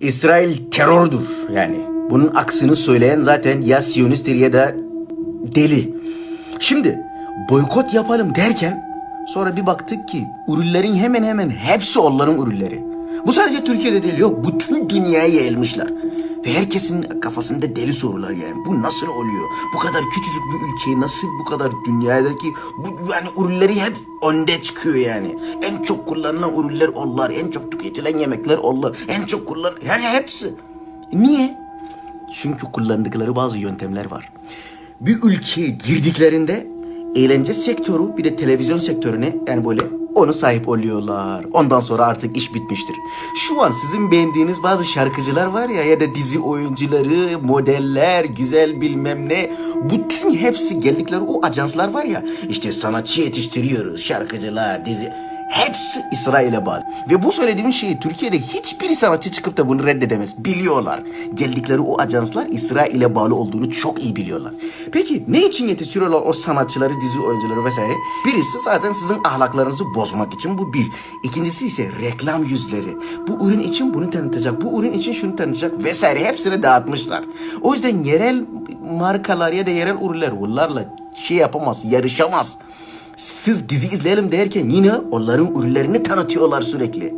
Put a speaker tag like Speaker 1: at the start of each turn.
Speaker 1: İsrail terördür yani. Bunun aksini söyleyen zaten ya Siyonisttir ya da deli. Şimdi boykot yapalım derken sonra bir baktık ki ürünlerin hemen hemen hepsi onların ürünleri. Bu sadece Türkiye'de değil yok bütün dünyaya yayılmışlar. Ve herkesin kafasında deli sorular yani. Bu nasıl oluyor? Bu kadar küçücük bir ülkeyi nasıl bu kadar dünyadaki bu yani ürünleri hep önde çıkıyor yani. En çok kullanılan ürünler onlar, en çok tüketilen yemekler onlar, en çok kullan yani hepsi. Niye? Çünkü kullandıkları bazı yöntemler var. Bir ülkeye girdiklerinde eğlence sektörü bir de televizyon sektörüne yani böyle onu sahip oluyorlar. Ondan sonra artık iş bitmiştir. Şu an sizin beğendiğiniz bazı şarkıcılar var ya ya da dizi oyuncuları, modeller, güzel bilmem ne. Bütün hepsi geldikleri o ajanslar var ya işte sanatçı yetiştiriyoruz, şarkıcılar, dizi Hepsi İsrail'e bağlı. Ve bu söylediğim şeyi Türkiye'de hiçbir sanatçı çıkıp da bunu reddedemez. Biliyorlar. Geldikleri o ajanslar İsrail'e bağlı olduğunu çok iyi biliyorlar. Peki ne için yetiştiriyorlar o sanatçıları, dizi oyuncuları vesaire? Birisi zaten sizin ahlaklarınızı bozmak için bu bir. İkincisi ise reklam yüzleri. Bu ürün için bunu tanıtacak, bu ürün için şunu tanıtacak vesaire hepsini dağıtmışlar. O yüzden yerel markalar ya da yerel ürünler bunlarla şey yapamaz, yarışamaz. Siz dizi izleyelim derken yine onların ürünlerini tanıtıyorlar sürekli.